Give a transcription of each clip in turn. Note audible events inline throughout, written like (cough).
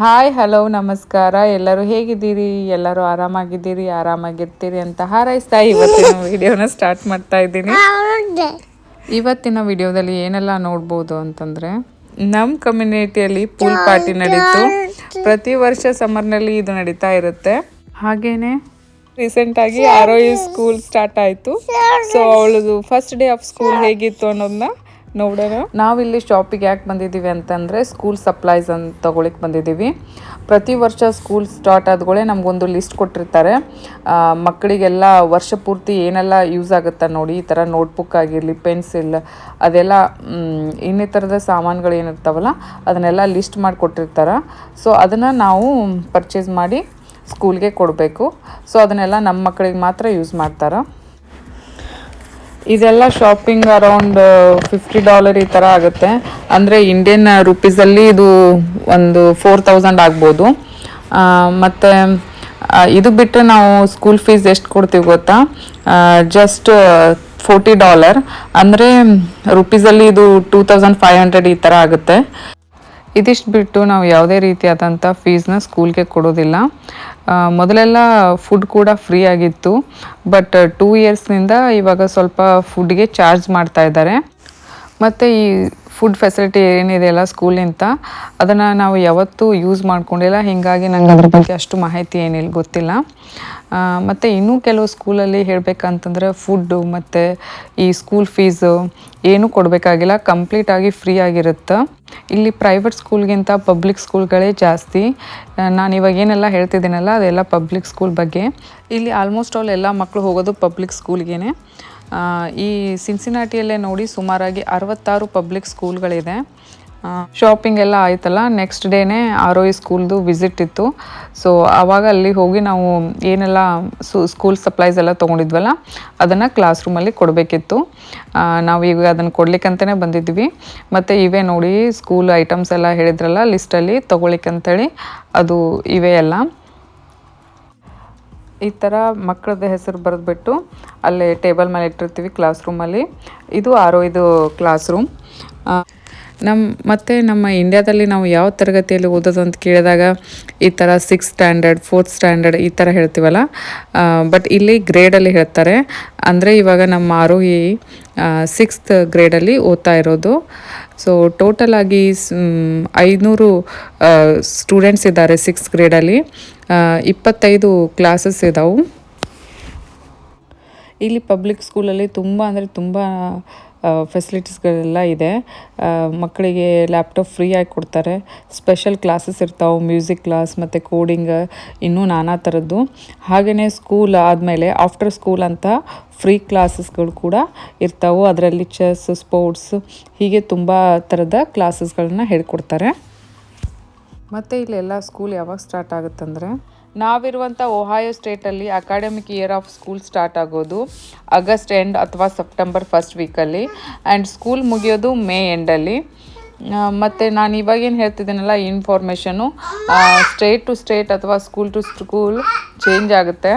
Hi hello ನಮಸ್ಕಾರ. ಎಲ್ಲರೂ ಹೇಗಿದ್ದೀರಿ? ಎಲ್ಲರೂ ಆರಾಮಾಗಿದ್ದೀರಿ? ಆರಾಮಾಗಿರ್ತೀರಿ ಅಂತ ಹಾರೈಸ್ತಾ ಇವತ್ತಿನ (laughs) ವಿಡಿಯೋನ ಸ್ಟಾರ್ಟ್ ಮಾಡ್ತಾ ಇದ್ದೀನಿ. ಇವತ್ತಿನ ವಿಡಿಯೋದಲ್ಲಿ ಏನೆಲ್ಲ ನೋಡ್ಬೋದು ಅಂತಂದರೆ ನಮ್ಮ ಕಮ್ಯುನಿಟಿಯಲ್ಲಿ ಪೂಲ್ ಪಾರ್ಟಿ ನಡೀತು. ಪ್ರತಿ ವರ್ಷ ಸಮ್ಮರ್ನಲ್ಲಿ ಇದು ನಡೀತಾ ಇರುತ್ತೆ. ಹಾಗೇನೆ ರೀಸೆಂಟಾಗಿ ಆರ್ ಒ ಸ್ಕೂಲ್ ಸ್ಟಾರ್ಟ್ ಆಯಿತು. ಸೊ ಅವಳದು ಫಸ್ಟ್ ಡೇ ಆಫ್ ಸ್ಕೂಲ್ ಹೇಗಿತ್ತು ಅನ್ನೋದನ್ನ ನೋಡೋಣ ನಾವಿಲ್ಲಿ ಶಾಪಿಗೆ ಯಾಕೆ ಬಂದಿದ್ದೀವಿ ಅಂತಂದರೆ ಸ್ಕೂಲ್ ಸಪ್ಲೈಸ್ ಅಂತ ತೊಗೊಳಿಕ್ಕೆ ಬಂದಿದ್ದೀವಿ. ಪ್ರತಿ ವರ್ಷ ಸ್ಕೂಲ್ ಸ್ಟಾರ್ಟ್ ಆದಗಳೇ ನಮಗೊಂದು ಲಿಸ್ಟ್ ಕೊಟ್ಟಿರ್ತಾರೆ. ಮಕ್ಕಳಿಗೆಲ್ಲ ವರ್ಷ ಪೂರ್ತಿ ಏನೆಲ್ಲ ಯೂಸ್ ಆಗುತ್ತೆ ನೋಡಿ, ಈ ಥರ ನೋಟ್ಬುಕ್ ಆಗಿರಲಿ ಪೆನ್ಸಿಲ್ ಅದೆಲ್ಲ ಇನ್ನಿತರದ ಸಾಮಾನುಗಳು ಏನಿರ್ತಾವಲ್ಲ, ಅದನ್ನೆಲ್ಲ ಲಿಸ್ಟ್ ಮಾಡಿ ಕೊಟ್ಟಿರ್ತಾರೆ ಸೊ ಅದನ್ನು ನಾವು ಪರ್ಚೇಸ್ ಮಾಡಿ ಸ್ಕೂಲ್ಗೆ ಕೊಡಬೇಕು. ಸೊ ಅದನ್ನೆಲ್ಲ ನಮ್ಮ ಮಕ್ಕಳಿಗೆ ಮಾತ್ರ ಯೂಸ್ ಮಾಡ್ತಾರೆ. ಇದೆಲ್ಲ ಶಾಪಿಂಗ್ ಅರೌಂಡ್ ಫಿಫ್ಟಿ ಡಾಲರ್ ಈ ಥರ ಆಗುತ್ತೆ. ಅಂದರೆ ಇಂಡಿಯನ್ ರುಪೀಸಲ್ಲಿ ಇದು ಒಂದು ಫೋರ್ ತೌಸಂಡ್ ಆಗ್ಬೋದು. ಮತ್ತು ಇದು ಬಿಟ್ಟರೆ ನಾವು ಸ್ಕೂಲ್ ಫೀಸ್ ಎಷ್ಟು ಕೊಡ್ತೀವಿ ಗೊತ್ತಾ? ಜಸ್ಟ್ ಫೋರ್ಟಿ ಡಾಲರ್ ಅಂದರೆ ರುಪೀಸಲ್ಲಿ ಇದು ಟೂ ತೌಸಂಡ್ ಫೈವ್ ಹಂಡ್ರೆಡ್ ಈ ಥರ ಆಗುತ್ತೆ. ಇದಿಷ್ಟು ಬಿಟ್ಟು ನಾವು ಯಾವುದೇ ರೀತಿಯಾದಂಥ ಫೀಸ್ನ ಸ್ಕೂಲ್ಗೆ ಕೊಡೋದಿಲ್ಲ. ಮೊದಲೆಲ್ಲ ಫುಡ್ ಕೂಡ ಫ್ರೀ ಆಗಿತ್ತು ಬಟ್ ಟೂ ಇಯರ್ಸ್ನಿಂದ ಇವಾಗ ಸ್ವಲ್ಪ ಫುಡ್ಗೆ ಚಾರ್ಜ್ ಮಾಡ್ತಾ ಇದ್ದಾರೆ. ಮತ್ತು ಈ ಫುಡ್ ಫೆಸಿಲಿಟಿ ಏನಿದೆಯಲ್ಲ ಸ್ಕೂಲಿಂದ ಅದನ್ನು ನಾವು ಯಾವತ್ತೂ ಯೂಸ್ ಮಾಡ್ಕೊಂಡಿಲ್ಲ. ಹೀಗಾಗಿ ನಂಗೆ ಅದ್ರ ಬಗ್ಗೆ ಅಷ್ಟು ಮಾಹಿತಿ ಏನಿಲ್ಲ, ಗೊತ್ತಿಲ್ಲ. ಮತ್ತು ಇನ್ನೂ ಕೆಲವು ಸ್ಕೂಲಲ್ಲಿ ಹೇಳಬೇಕಂತಂದರೆ ಫುಡ್ಡು ಮತ್ತು ಈ ಸ್ಕೂಲ್ ಫೀಸು ಏನೂ ಕೊಡಬೇಕಾಗಿಲ್ಲ ಕಂಪ್ಲೀಟಾಗಿ ಫ್ರೀ ಆಗಿರುತ್ತೆ. ಇಲ್ಲಿ ಪ್ರೈವೇಟ್ ಸ್ಕೂಲ್ಗಿಂತ ಪಬ್ಲಿಕ್ ಸ್ಕೂಲ್ಗಳೇ ಜಾಸ್ತಿ. ನಾನು ಇವಾಗ ಏನೆಲ್ಲ ಹೇಳ್ತಿದ್ದೀನಲ್ಲ, ಅದೆಲ್ಲ ಪಬ್ಲಿಕ್ ಸ್ಕೂಲ್ ಬಗ್ಗೆ. ಇಲ್ಲಿ ಆಲ್ಮೋಸ್ಟ್ ಆಲ್ ಎಲ್ಲ ಮಕ್ಕಳು ಹೋಗೋದು ಪಬ್ಲಿಕ್ ಸ್ಕೂಲ್ಗೇ ಈ ಸಿನ್ಸಿನಾಟಿಯಲ್ಲೇ ನೋಡಿ ಸುಮಾರಾಗಿ ಅರವತ್ತಾರು ಪಬ್ಲಿಕ್ ಸ್ಕೂಲ್ಗಳಿದೆ ಶಾಪಿಂಗ್ ಎಲ್ಲ ಆಯ್ತಲ್ಲ ನೆಕ್ಸ್ಟ್ ಡೇನೇ ಆರ್ ಒ ಸ್ಕೂಲ್ದು ವಿಸಿಟ್ ಇತ್ತು. ಸೊ ಆವಾಗ ಅಲ್ಲಿ ಹೋಗಿ ನಾವು ಏನೆಲ್ಲ ಸ್ಕೂಲ್ ಸಪ್ಲೈಸ್ ಎಲ್ಲ ತೊಗೊಂಡಿದ್ವಲ್ಲ, ಅದನ್ನು ಕ್ಲಾಸ್ ರೂಮಲ್ಲಿ ಕೊಡಬೇಕಿತ್ತು. ನಾವು ಈಗ ಅದನ್ನು ಕೊಡ್ಲಿಕ್ಕಂತಲೇ ಬಂದಿದ್ವಿ. ಮತ್ತು ಇವೇ ನೋಡಿ ಸ್ಕೂಲ್ ಐಟಮ್ಸ್ ಎಲ್ಲ ಹೇಳಿದ್ರಲ್ಲ ಲಿಸ್ಟಲ್ಲಿ ತೊಗೊಳಿಕ್ಕಂತೇಳಿ ಅದು ಇವೇ ಎಲ್ಲ. ಈ ಥರ ಮಕ್ಕಳದ್ದು ಹೆಸರು ಬರೆದ್ಬಿಟ್ಟು ಅಲ್ಲೇ ಟೇಬಲ್ ಮೇಲೆ ಇಟ್ಟಿರ್ತೀವಿ ಕ್ಲಾಸ್ ರೂಮಲ್ಲಿ ಇದು ಆರೋ ಇದು ಕ್ಲಾಸ್ ರೂಮ್ ನಮ್ಮ ಮತ್ತು ನಮ್ಮ ಇಂಡ್ಯಾದಲ್ಲಿ ನಾವು ಯಾವ ತರಗತಿಯಲ್ಲಿ ಓದೋದು ಅಂತ ಕೇಳಿದಾಗ ಈ ಥರ ಸಿಕ್ಸ್ ಸ್ಟ್ಯಾಂಡರ್ಡ್ ಫೋರ್ತ್ ಸ್ಟ್ಯಾಂಡರ್ಡ್ ಈ ಥರ ಹೇಳ್ತೀವಲ್ಲ? ಬಟ್ ಇಲ್ಲಿ ಗ್ರೇಡಲ್ಲಿ ಹೇಳ್ತಾರೆ. ಅಂದರೆ ಇವಾಗ ನಮ್ಮ ಆರೋಹಿ ಸಿಕ್ಸ್ತ್ ಗ್ರೇಡಲ್ಲಿ ಓದ್ತಾ ಇರೋದು. ಸೊ ಟೋಟಲ್ ಆಗಿ ಐನೂರು ಸ್ಟೂಡೆಂಟ್ಸ್ ಇದ್ದಾರೆ ಸಿಕ್ಸ್ ಗ್ರೇಡಲ್ಲಿ ಇಪ್ಪತ್ತೈದು ಕ್ಲಾಸಸ್ ಇದಾವೆ. ಇಲ್ಲಿ ಪಬ್ಲಿಕ್ ಸ್ಕೂಲಲ್ಲಿ ತುಂಬ ಅಂದರೆ ತುಂಬ ಫೆಸಿಲಿಟೀಸ್ಗಳೆಲ್ಲ ಇದೆ. ಮಕ್ಕಳಿಗೆ ಲ್ಯಾಪ್ಟಾಪ್ ಫ್ರೀಯಾಗಿ ಕೊಡ್ತಾರೆ. ಸ್ಪೆಷಲ್ ಕ್ಲಾಸಸ್ ಇರ್ತಾವೆ ಮ್ಯೂಸಿಕ್ ಕ್ಲಾಸ್ ಮತ್ತು ಕೋಡಿಂಗ್ ಇನ್ನೂ ನಾನಾ ಥರದ್ದು ಹಾಗೆಯೇ ಸ್ಕೂಲ್ ಆದಮೇಲೆ ಆಫ್ಟರ್ ಸ್ಕೂಲ್ ಅಂತ ಫ್ರೀ ಕ್ಲಾಸಸ್ಗಳು ಕೂಡ ಇರ್ತಾವೆ. ಅದರಲ್ಲಿ ಚೆಸ್ ಸ್ಪೋರ್ಟ್ಸ್ ಹೀಗೆ ತುಂಬ ಥರದ ಕ್ಲಾಸಸ್ಗಳನ್ನ ಹೇಳ್ಕೊಡ್ತಾರೆ. ಮತ್ತು ಇಲ್ಲೆಲ್ಲ ಸ್ಕೂಲ್ ಯಾವಾಗ ಸ್ಟಾರ್ಟ್ ಆಗುತ್ತಂದರೆ? ನಾವಿರುವಂಥ Ohio ಸ್ಟೇಟಲ್ಲಿ academic year of school start ಆಗೋದು ಆಗಸ್ಟ್ ಎಂಡ್ ಅಥವಾ ಸೆಪ್ಟೆಂಬರ್ ಫಸ್ಟ್ ವೀಕಲ್ಲಿ. ಆ್ಯಂಡ್ ಸ್ಕೂಲ್ ಮುಗಿಯೋದು ಮೇ ಎಂಡಲ್ಲಿ. ಮತ್ತು ನಾನು ಇವಾಗೇನು ಹೇಳ್ತಿದ್ದೀನಲ್ಲ, ಇನ್ಫಾರ್ಮೇಷನು ಸ್ಟೇಟ್ ಟು ಸ್ಟೇಟ್ ಅಥವಾ ಸ್ಕೂಲ್ ಟು ಸ್ಕೂಲ್ ಚೇಂಜ್ ಆಗುತ್ತೆ.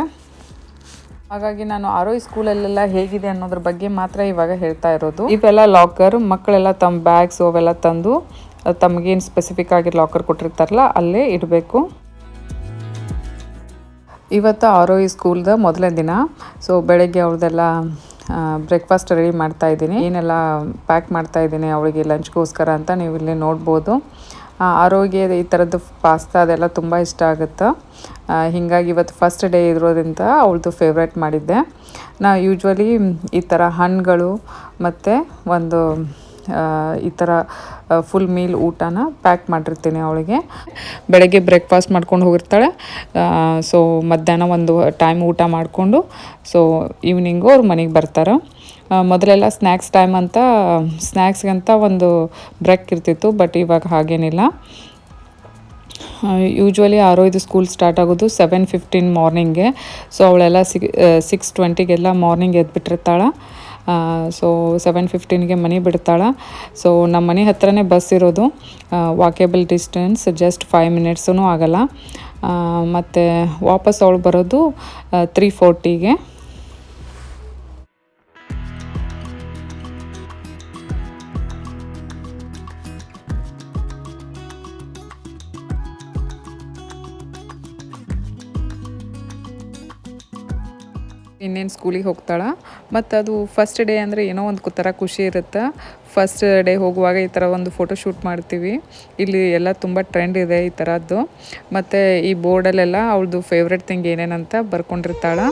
ಹಾಗಾಗಿ ನಾನು ಆರೋ ಸ್ಕೂಲಲ್ಲೆಲ್ಲ ಹೇಗಿದೆ ಅನ್ನೋದ್ರ ಬಗ್ಗೆ ಮಾತ್ರ ಇವಾಗ ಹೇಳ್ತಾ ಇರೋದು. ಇವೆಲ್ಲ ಲಾಕರ್, ಮಕ್ಕಳೆಲ್ಲ ತಮ್ಮ ಬ್ಯಾಗ್ಸ್ ಅವೆಲ್ಲ ತಂದು, ತಮಗೇನು ಸ್ಪೆಸಿಫಿಕ್ ಆಗಿ ಲಾಕರ್ ಕೊಟ್ಟಿರ್ತಾರಲ್ಲ, ಅಲ್ಲೇ ಇಡಬೇಕು. ಇವತ್ತು ಆರೋ ಇ ಸ್ಕೂಲ್ದ ಮೊದಲನೇ ದಿನ. ಸೊ ಬೆಳಗ್ಗೆ ಅವ್ರದ್ದೆಲ್ಲ ಬ್ರೇಕ್ಫಾಸ್ಟ್ ರೆಡಿ ಮಾಡ್ತಾ ಇದ್ದೀನಿ. ಏನೆಲ್ಲ ಪ್ಯಾಕ್ ಮಾಡ್ತಾ ಇದ್ದೀನಿ ಅವಳಿಗೆ ಲಂಚ್ಗೋಸ್ಕರ ಅಂತ ನೀವು ಇಲ್ಲಿ ನೋಡ್ಬೋದು. ಆರೋಗ್ಯ ಈ ಥರದ್ದು ಪಾಸ್ತಾ ಅದೆಲ್ಲ ತುಂಬ ಇಷ್ಟ ಆಗುತ್ತೆ. ಹೀಗಾಗಿ ಇವತ್ತು ಫಸ್ಟ್ ಡೇ ಇರೋದ್ರಿಂದ ಅವಳದು ಫೇವ್ರೇಟ್ ಮಾಡಿದ್ದೆ. ನಾ ಯೂಶ್ವಲಿ ಈ ಥರ ಹಣ್ಣುಗಳು ಮತ್ತು ಒಂದು ಈ ಥರ ಫುಲ್ ಮೀಲ್ ಊಟನ ಪ್ಯಾಕ್ ಮಾಡಿರ್ತೀನಿ ಅವಳಿಗೆ. ಬೆಳಗ್ಗೆ ಬ್ರೇಕ್ಫಾಸ್ಟ್ ಮಾಡ್ಕೊಂಡು ಹೋಗಿರ್ತಾಳೆ. ಸೊ ಮಧ್ಯಾಹ್ನ ಒಂದು ಟೈಮ್ ಊಟ ಮಾಡಿಕೊಂಡು ಸೊ ಈವ್ನಿಂಗು ಅವ್ರು ಮನೆಗೆ ಬರ್ತಾರೆ. ಮೊದಲೆಲ್ಲ ಸ್ನ್ಯಾಕ್ಸ್ ಟೈಮ್ ಅಂತ ಸ್ನ್ಯಾಕ್ಸ್ಗಂತ ಒಂದು ಬ್ರೇಕ್ ಇರ್ತಿತ್ತು ಬಟ್ ಇವಾಗ ಹಾಗೇನಿಲ್ಲ. ಯೂಶ್ವಲಿ ಆರೋ ಇದು ಸ್ಕೂಲ್ ಸ್ಟಾರ್ಟ್ ಆಗೋದು ಸೆವೆನ್ ಫಿಫ್ಟೀನ್ ಮಾರ್ನಿಂಗೆ ಸೊ ಅವಳೆಲ್ಲ ಸಿಕ್ ಸಿಕ್ಸ್ ಟ್ವೆಂಟಿಗೆಲ್ಲ ಮಾರ್ನಿಂಗ್ ಎದ್ಬಿಟ್ಟಿರ್ತಾಳೆ. ಸೊ ಸೆವೆನ್ ಫಿಫ್ಟೀನ್ಗೆ ಮನೆ ಬಿಡ್ತಾಳೆ. ಸೊ ನಮ್ಮ ಮನೆ ಹತ್ರನೇ ಬಸ್ ಇರೋದು. Walkable distance just five minutes ಆಗಲ್ಲ. ಮತ್ತು ವಾಪಸ್ ಅವಳು ಬರೋದು ತ್ರೀ ಫೋರ್ಟಿಗೆ ಇನ್ನೇನು ಸ್ಕೂಲಿಗೆ ಹೋಗ್ತಾಳೆ. ಮತ್ತು ಅದು ಫಸ್ಟ್ ಡೇ ಅಂದರೆ ಏನೋ ಒಂದು ಥರ ಖುಷಿ ಇರುತ್ತೆ. ಫಸ್ಟ್ ಡೇ ಹೋಗುವಾಗ ಈ ಥರ ಒಂದು ಫೋಟೋ ಶೂಟ್ ಮಾಡ್ತೀವಿ. ಇಲ್ಲಿ ಎಲ್ಲ ತುಂಬ ಟ್ರೆಂಡ್ ಇದೆ ಈ ಥರದ್ದು ಮತ್ತು ಈ ಬೋರ್ಡಲ್ಲೆಲ್ಲ ಅವಳದು ಫೇವ್ರೆಟ್ ಥಿಂಗ್ ಏನೇನಂತ ಬರ್ಕೊಂಡಿರ್ತಾಳೆ.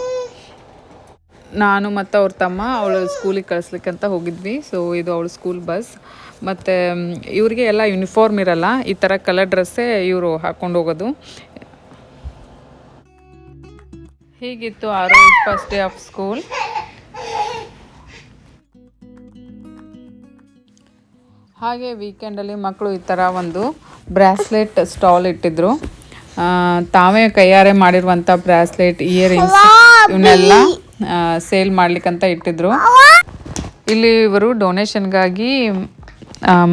ನಾನು ಮತ್ತು ಅವ್ರ ತಮ್ಮ ಅವಳು ಸ್ಕೂಲಿಗೆ ಅಂತ ಹೋಗಿದ್ವಿ. ಸೊ ಇದು ಅವಳು ಸ್ಕೂಲ್ ಬಸ್ ಮತ್ತು, ಇವರಿಗೆ ಎಲ್ಲ ಯೂನಿಫಾರ್ಮ್ ಇರಲ್ಲ. ಈ ಥರ ಕಲರ್ ಡ್ರೆಸ್ಸೇ ಇವರು ಹಾಕ್ಕೊಂಡು ಹೋಗೋದು. ಹೀಗಿತ್ತು ಆರು ಫಸ್ಟ್ ಡೇ ಆಫ್ ಸ್ಕೂಲ್ ಹಾಗೆ ವೀಕೆಂಡಲ್ಲಿ ಮಕ್ಕಳು ಈ ಥರ ಒಂದು ಬ್ರಾಸ್ಲೆಟ್ ಸ್ಟಾಲ್ ಇಟ್ಟಿದ್ರು. ತಾವೇ ಕೈಯಾರೆ ಮಾಡಿರುವಂಥ ಬ್ರಾಸ್ಲೆಟ್ ಇಯರಿಂಗ್ಸ್ ಇವನ್ನೆಲ್ಲ ಸೇಲ್ ಮಾಡ್ಲಿಕ್ಕಂತ ಇಟ್ಟಿದ್ರು. ಇಲ್ಲಿ ಇವರು ಡೊನೇಷನ್ಗಾಗಿ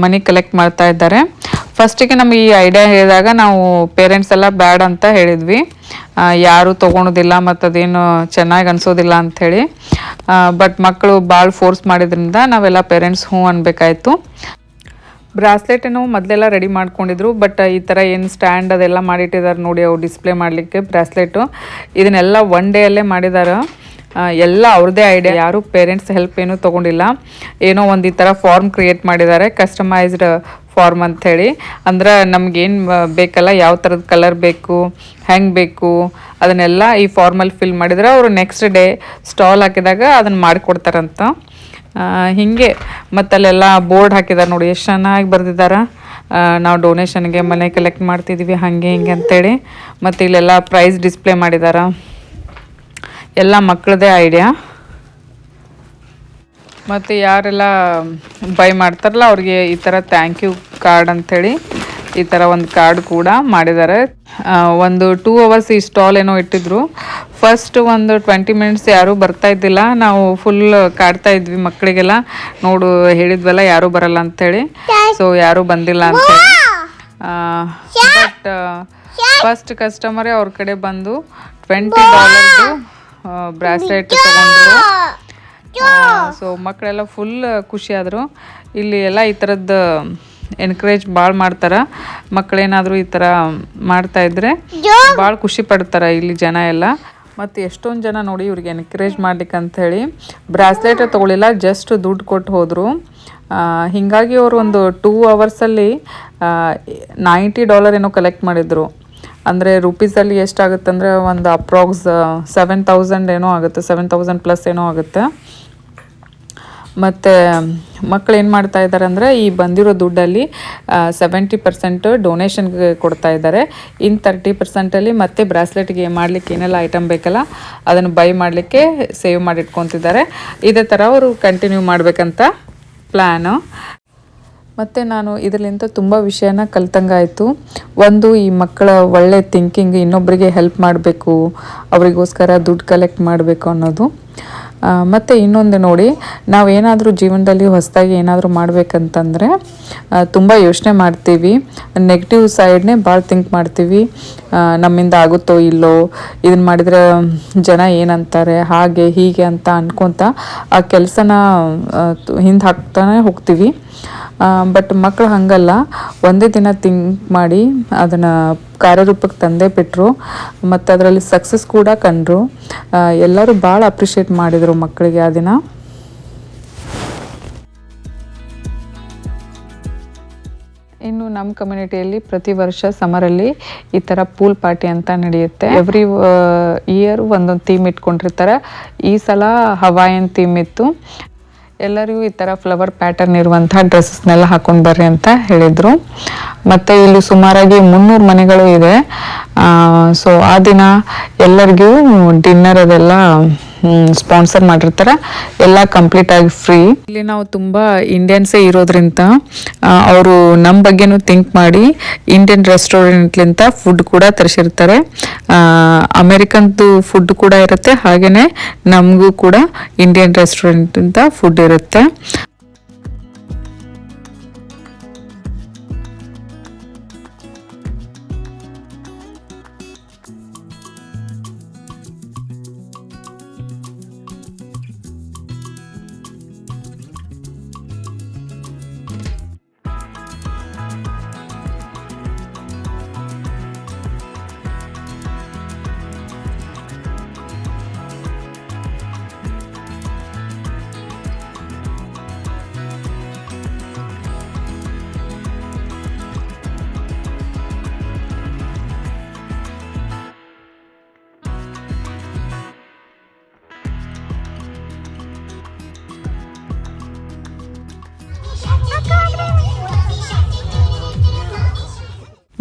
ಮನಿ ಕಲೆಕ್ಟ್ ಮಾಡ್ತಾ ಇದ್ದಾರೆ. ಫಸ್ಟಿಗೆ ನಮಗೆ ಈ ಐಡಿಯಾ ಹೇಳಿದಾಗ ನಾವು ಪೇರೆಂಟ್ಸ್ ಎಲ್ಲ ಬ್ಯಾಡ್ ಅಂತ ಹೇಳಿದ್ವಿ. ಯಾರು ತೊಗೊಳೋದಿಲ್ಲ ಮತ್ತು ಅದೇನು ಚೆನ್ನಾಗಿ ಅನ್ಸೋದಿಲ್ಲ ಅಂಥೇಳಿ ಬಟ್ ಮಕ್ಕಳು ಭಾಳ ಫೋರ್ಸ್ ಮಾಡಿದ್ರಿಂದ ನಾವೆಲ್ಲ ಪೇರೆಂಟ್ಸ್ ಹ್ಞೂ ಅನ್ಬೇಕಾಯ್ತು. ಬ್ರಾಸ್ಲೆಟನ್ನು ಮೊದಲೆಲ್ಲ ರೆಡಿ ಮಾಡ್ಕೊಂಡಿದ್ರು ಬಟ್ ಈ ಥರ ಏನು ಸ್ಟ್ಯಾಂಡ್ ಅದೆಲ್ಲ ಮಾಡಿಟ್ಟಿದ್ದಾರೆ ನೋಡಿ ಅವು ಡಿಸ್ಪ್ಲೇ ಮಾಡಲಿಕ್ಕೆ ಬ್ರಾಸ್ಲೆಟು ಇದನ್ನೆಲ್ಲ ಒನ್ ಡೇಯಲ್ಲೇ ಮಾಡಿದ್ದಾರೆ ಆ, ಎಲ್ಲ ಅವ್ರದೇ ಐಡಿಯಾ ಯಾರು ಪೇರೆಂಟ್ಸ್ ಹೆಲ್ಪ್ ಏನೂ ತೊಗೊಂಡಿಲ್ಲ. ಏನೋ ಒಂದು ಈ ಥರ ಫಾರ್ಮ್ ಕ್ರಿಯೇಟ್ ಮಾಡಿದ್ದಾರೆ ಕಸ್ಟಮೈಸ್ಡ್ ಫಾರ್ಮ್ ಅಂಥೇಳಿ. ಅಂದ್ರೆ ನಮ್ಗೇನು ಬೇಕಲ್ಲ ಯಾವ ಥರದ ಕಲರ್ ಬೇಕು ಹೆಂಗೆ ಬೇಕು ಅದನ್ನೆಲ್ಲ ಈ ಫಾರ್ಮಲ್ಲಿ ಫಿಲ್ ಮಾಡಿದ್ರೆ ಅವರು ನೆಕ್ಸ್ಟ್ ಡೇ ಸ್ಟಾಲ್ ಹಾಕಿದಾಗ ಅದನ್ನು ಮಾಡಿಕೊಡ್ತಾರಂತ. ಹೀಗೆ ಹಿಂಗೆ ಮತ್ತು ಅಲ್ಲೆಲ್ಲ ಬೋರ್ಡ್ ಹಾಕಿದ್ದಾರೆ ನೋಡಿ ಎಷ್ಟು ಚೆನ್ನಾಗಿ ಬರೆದಿದ್ದಾರೆ ನಾವು ಡೊನೇಷನ್ಗೆ ಮನೆ ಕಲೆಕ್ಟ್ ಮಾಡ್ತಿದ್ವಿ ಹಾಗೆ ಹಿಂಗೆ ಅಂತೇಳಿ ಮತ್ತು ಇಲ್ಲೆಲ್ಲ ಪ್ರೈಸ್ ಡಿಸ್ಪ್ಲೇ ಮಾಡಿದ್ದಾರೆ ಎಲ್ಲ ಮಕ್ಕಳದೇ ಐಡಿಯಾ ಮತ್ತು ಯಾರೆಲ್ಲ ಬೈ ಮಾಡ್ತಾರಲ್ಲ, ಅವ್ರಿಗೆ ಈ ಥರ ಥ್ಯಾಂಕ್ ಯು ಕಾರ್ಡ್ ಅಂಥೇಳಿ ಈ ಥರ ಒಂದು ಕಾರ್ಡ್ ಕೂಡ ಮಾಡಿದ್ದಾರೆ. ಒಂದು ಟೂ ಅವರ್ಸ್ ಈ ಸ್ಟಾಲ್ ಏನೋ ಇಟ್ಟಿದ್ರು. ಫಸ್ಟ್ ಒಂದು ಟ್ವೆಂಟಿ ಮಿನಿಟ್ಸ್ ಯಾರೂ ಬರ್ತಾ ಇದ್ದಿಲ್ಲ. ನಾವು ಫುಲ್ ಕಾಡ್ತಾ ಇದ್ವಿ ಮಕ್ಕಳಿಗೆಲ್ಲ. ನೋಡು, ಹೇಳಿದ್ವಲ್ಲ ಯಾರೂ ಬರಲ್ಲ ಅಂಥೇಳಿ ಸೊ ಯಾರೂ ಬಂದಿಲ್ಲ ಅಂತೇಳಿ. ಬಟ್ ಫಸ್ಟ್ ಕಸ್ಟಮರೇ ಅವ್ರ ಕಡೆ ಬಂದು ಟ್ವೆಂಟಿ ಡಾಲರ್ದು ಬ್ರಾಸ್ಲೆಟ್ ತಗೊಂಡ್ರು. ಸೊ ಮಕ್ಕಳೆಲ್ಲ ಫುಲ್ ಖುಷಿ ಆದರು. ಇಲ್ಲಿ ಎಲ್ಲ ಈ ಥರದ್ದು ಎನ್ಕರೇಜ್ ಭಾಳ ಮಾಡ್ತಾರೆ. ಮಕ್ಕಳೇನಾದರೂ ಈ ಥರ ಮಾಡ್ತಾ ಇದ್ರೆ ಭಾಳ ಖುಷಿ ಪಡ್ತಾರೆ ಇಲ್ಲಿ ಜನ ಎಲ್ಲ. ಮತ್ತು ಎಷ್ಟೊಂದು ಜನ ನೋಡಿ ಇವ್ರಿಗೆ ಎನ್ಕರೇಜ್ ಮಾಡ್ಲಿಕ್ಕೆ ಅಂತ ಹೇಳಿ ಬ್ರಾಸ್ಲೆಟ್ ತೊಗೊಳಿಲ್ಲ ಜಸ್ಟ್ ದುಡ್ಡು ಕೊಟ್ಟು ಹೋದರು. ಹೀಗಾಗಿ ಅವರು ಒಂದು ಟೂ ಅವರ್ಸಲ್ಲಿ ನೈಂಟಿ ಡಾಲರ್ ಏನೋ ಕಲೆಕ್ಟ್ ಮಾಡಿದರು. ಅಂದರೆ ರುಪೀಸಲ್ಲಿ ಎಷ್ಟಾಗುತ್ತೆ ಅಂದರೆ ಒಂದು ಅಪ್ರಾಕ್ಸ್ ಸೆವೆನ್ ತೌಸಂಡ್ ಏನೋ ಆಗುತ್ತೆ ಸೆವೆನ್ ತೌಸಂಡ್ ಪ್ಲಸ್ ಏನೋ ಆಗುತ್ತೆ. ಮತ್ತು ಮಕ್ಕಳು ಏನು ಮಾಡ್ತಾ ಇದ್ದಾರೆ ಅಂದರೆ ಈ ಬಂದಿರೋ ದುಡ್ಡಲ್ಲಿ ಸೆವೆಂಟಿ ಪರ್ಸೆಂಟ್ ಡೊನೇಷನ್ಗೆ ಕೊಡ್ತಾ ಇದ್ದಾರೆ. ಇನ್ನು ತರ್ಟಿ ಪರ್ಸೆಂಟಲ್ಲಿ ಮತ್ತೆ ಬ್ರಾಸ್ಲೆಟ್ಗೆ ಮಾಡಲಿಕ್ಕೆ ಏನೆಲ್ಲ ಐಟಮ್ ಬೇಕಲ್ಲ, ಅದನ್ನು ಬೈ ಮಾಡಲಿಕ್ಕೆ ಸೇವ್ ಮಾಡಿಟ್ಕೊತಿದ್ದಾರೆ. ಇದೇ ಥರ ಅವರು ಕಂಟಿನ್ಯೂ ಮಾಡಬೇಕಂತ ಪ್ಲ್ಯಾನು ಮತ್ತು ನಾನು ಇದರಿಂದ ತುಂಬ ವಿಷಯನ ಕಲ್ತಂಗಾಯಿತು. ಒಂದು, ಈ ಮಕ್ಕಳ ಒಳ್ಳೆ ಥಿಂಕಿಂಗ್ ಇನ್ನೊಬ್ಬರಿಗೆ ಹೆಲ್ಪ್ ಮಾಡಬೇಕು, ಅವರಿಗೋಸ್ಕರ ದುಡ್ಡು ಕಲೆಕ್ಟ್ ಮಾಡಬೇಕು ಅನ್ನೋದು. ಮತ್ತು ಇನ್ನೊಂದು ನೋಡಿ ನಾವು ಏನಾದರೂ ಜೀವನದಲ್ಲಿ ಹೊಸದಾಗಿ ಏನಾದರೂ ಮಾಡಬೇಕಂತಂದರೆ ತುಂಬ ಯೋಚನೆ ಮಾಡ್ತೀವಿ. ನೆಗೆಟಿವ್ ಸೈಡ್ನೇ ಭಾಳ ಥಿಂಕ್ ಮಾಡ್ತೀವಿ. ನಮ್ಮಿಂದ ಆಗುತ್ತೋ ಇಲ್ಲೋ ಇದನ್ನ ಮಾಡಿದರೆ ಜನ ಏನಂತಾರೆ, ಹಾಗೆ ಹೀಗೆ ಅಂತ ಅನ್ಕೊತ ಆ ಕೆಲಸನ ಹಿಂದೆ ಹಾಕ್ತಾನೆ ಹೋಗ್ತೀವಿ. ಬಟ್ ಮಕ್ಕಳು ಹಂಗಲ್ಲ. ಒಂದೇ ದಿನ ಥಿಂಕ್ ಮಾಡಿ ಅದನ್ನು ಕಾರ್ಯರೂಪಕ್ಕೆ ತಂದೇ ಬಿಟ್ಟರು ಮತ್ತು ಅದರಲ್ಲಿ ಸಕ್ಸಸ್ ಕೂಡ ಕಂಡ್ರು. ಎಲ್ಲರೂ ಭಾಳ ಅಪ್ರಿಷಿಯೇಟ್ ಮಾಡಿದರು ಮಕ್ಕಳಿಗೆ ಆ ದಿನ. ಇನ್ನು ನಮ್ಮ ಕಮ್ಯುನಿಟಿಯಲ್ಲಿ ಪ್ರತಿ ವರ್ಷ ಸಮರಲ್ಲಿ ಈ ಥರ ಪೂಲ್ ಪಾರ್ಟಿ ಅಂತ ನಡೆಯುತ್ತೆ. ಎವ್ರಿ ಇಯರ್ ಒಂದೊಂದು ಥೀಮ್ ಇಟ್ಕೊಂಡಿರ್ತಾರೆ. ಈ ಸಲ ಹವಾಯನ್ ಥೀಮ್ ಇತ್ತು. ಎಲ್ಲರಿಗೂ ಈ ಥರ ಫ್ಲವರ್ ಪ್ಯಾಟರ್ನ್ ಇರುವಂಥ ಡ್ರೆಸ್ಸಸ್ನೆಲ್ಲ ಹಾಕೊಂಡು ಬರ್ರಿ ಅಂತ ಹೇಳಿದರು. ಮತ್ತು ಇಲ್ಲಿ ಸುಮಾರಾಗಿ ಮುನ್ನೂರು ಮನೆಗಳು ಇದೆ. ಸೊ ಆ ದಿನ ಎಲ್ಲರಿಗೂ ಡಿನ್ನರ್ ಅದೆಲ್ಲ ಸ್ಪಾನ್ಸರ್ ಮಾಡಿರ್ತಾರೆ. ಎಲ್ಲ ಕಂಪ್ಲೀಟ್ ಆಗಿ ಫ್ರೀ ಇಲ್ಲಿ ನಾವು ತುಂಬ ಇಂಡಿಯನ್ಸೇ ಇರೋದ್ರಿಂದ ಅವರು ನಮ್ಮ ಬಗ್ಗೆನೂ ಥಿಂಕ್ ಮಾಡಿ ಇಂಡಿಯನ್ ರೆಸ್ಟೋರೆಂಟ್ಲಿಂದ ಫುಡ್ ಕೂಡ ತರಿಸಿರ್ತಾರೆ. ಅಮೇರಿಕನ್ದು ಫುಡ್ ಕೂಡ ಇರುತ್ತೆ. ಹಾಗೆಯೇ ನಮಗೂ ಕೂಡ ಇಂಡಿಯನ್ ರೆಸ್ಟೋರೆಂಟಿಂದ ಫುಡ್ ಇರುತ್ತೆ.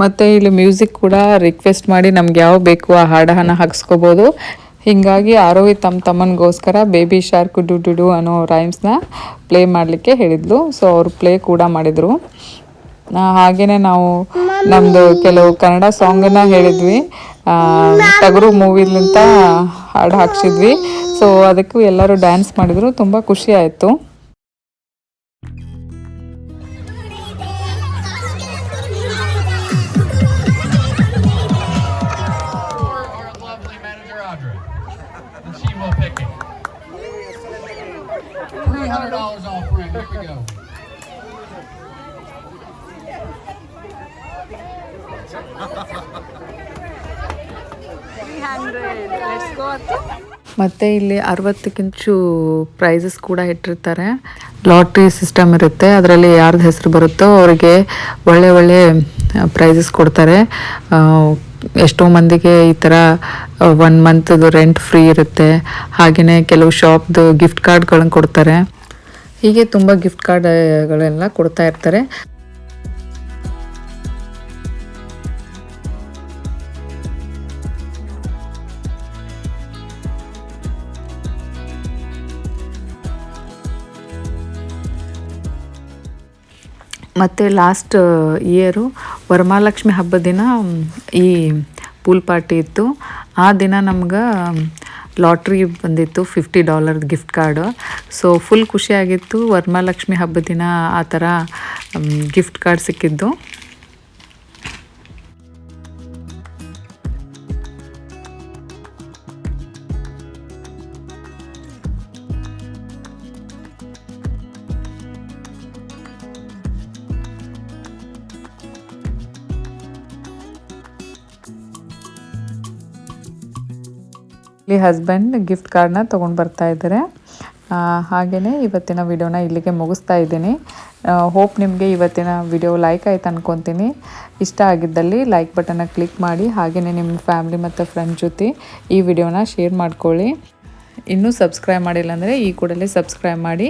ಮತ್ತು ಇಲ್ಲಿ ಮ್ಯೂಸಿಕ್ ಕೂಡ ರಿಕ್ವೆಸ್ಟ್ ಮಾಡಿ ನಮ್ಗೆ ಯಾವ ಬೇಕು ಆ ಹಾಡನ್ನು ಹಾಕ್ಸ್ಕೋಬೋದು. ಹೀಗಾಗಿ ಆರೋಹಿ ತಮ್ಮ ತಮ್ಮನಿಗೋಸ್ಕರ baby shark doo doo doo ಅನ್ನೋ ರೈಮ್ಸ್ನ ಪ್ಲೇ ಮಾಡಲಿಕ್ಕೆ ಹೇಳಿದ್ಲು. ಸೊ ಅವರು ಪ್ಲೇ ಕೂಡ ಮಾಡಿದರು. ಹಾಗೆಯೇ ನಾವು ನಮ್ಮದು ಕೆಲವು ಕನ್ನಡ ಸಾಂಗನ್ನು ಹೇಳಿದ್ವಿ. ತಗರು ಮೂವಿಲಿಂತ ಹಾಡು ಹಾಕ್ಸಿದ್ವಿ. ಸೊ ಅದಕ್ಕೂ ಎಲ್ಲರೂ ಡ್ಯಾನ್ಸ್ ಮಾಡಿದ್ರು. ತುಂಬ ಖುಷಿ ಆಯಿತು. ಮತ್ತು ಇಲ್ಲಿ ಅರವತ್ತಕ್ಕಿಂಚು ಪ್ರೈಸಸ್ ಕೂಡ ಇಟ್ಟಿರ್ತಾರೆ. ಲಾಟ್ರಿ ಸಿಸ್ಟಮ್ ಇರುತ್ತೆ. ಅದರಲ್ಲಿ ಯಾರ್ದು ಹೆಸರು ಬರುತ್ತೋ ಅವರಿಗೆ ಒಳ್ಳೆ ಒಳ್ಳೆ ಪ್ರೈಸಸ್ ಕೊಡ್ತಾರೆ. ಎಷ್ಟೋ ಮಂದಿಗೆ ಈ ಥರ ಒನ್ ಮಂತ್ದು ರೆಂಟ್ ಫ್ರೀ ಇರುತ್ತೆ. ಹಾಗೆಯೇ ಕೆಲವು ಶಾಪ್ದು ಗಿಫ್ಟ್ ಕಾರ್ಡ್ಗಳನ್ನು ಕೊಡ್ತಾರೆ. ಹೀಗೆ ತುಂಬ ಗಿಫ್ಟ್ ಕಾರ್ಡ್ಗಳೆಲ್ಲ ಕೊಡ್ತಾ ಇರ್ತಾರೆ. ಮತ್ತು ಲಾಸ್ಟ್ ಇಯರು ವರಮಹಾಲಕ್ಷ್ಮಿ ಹಬ್ಬದ ದಿನ ಈ ಪೂಲ್ ಪಾರ್ಟಿ ಇತ್ತು. ಆ ದಿನ ನಮ್ಗೆ ಲಾಟ್ರಿ ಬಂದಿತ್ತು fifty dollar gift card so full ಖುಷಿಯಾಗಿತ್ತು ವರಮಹಾಲಕ್ಷ್ಮಿ ಹಬ್ಬದ ದಿನ ಆ ಥರ ಗಿಫ್ಟ್ ಕಾರ್ಡ್ ಸಿಕ್ಕಿದ್ದು. ಇಲ್ಲಿ ಹಸ್ಬೆಂಡ್ ಗಿಫ್ಟ್ ಕಾರ್ಡ್ನ ತೊಗೊಂಡು ಬರ್ತಾ ಇದ್ದಾರೆ ಹಾಗೆಯೇ ಇವತ್ತಿನ ವಿಡಿಯೋನ ಇಲ್ಲಿಗೆ ಮುಗಿಸ್ತಾ ಇದ್ದೀನಿ. ಹೋಪ್ ನಿಮಗೆ ಇವತ್ತಿನ ವಿಡಿಯೋ ಲೈಕ್ ಆಯ್ತು ಅಂದ್ಕೊತೀನಿ ಇಷ್ಟ ಆಗಿದ್ದಲ್ಲಿ ಲೈಕ್ ಬಟನ್ನ ಕ್ಲಿಕ್ ಮಾಡಿ ಹಾಗೆಯೇ ನಿಮ್ಮ ಫ್ಯಾಮ್ಲಿ ಮತ್ತು ಫ್ರೆಂಡ್ ಜೊತೆ ಈ ವಿಡಿಯೋನ ಶೇರ್ ಮಾಡ್ಕೊಳ್ಳಿ. ಇನ್ನೂ ಸಬ್ಸ್ಕ್ರೈಬ್ ಮಾಡಿಲ್ಲ ಅಂದರೆ ಈ ಕೂಡಲೇ ಸಬ್ಸ್ಕ್ರೈಬ್ ಮಾಡಿ.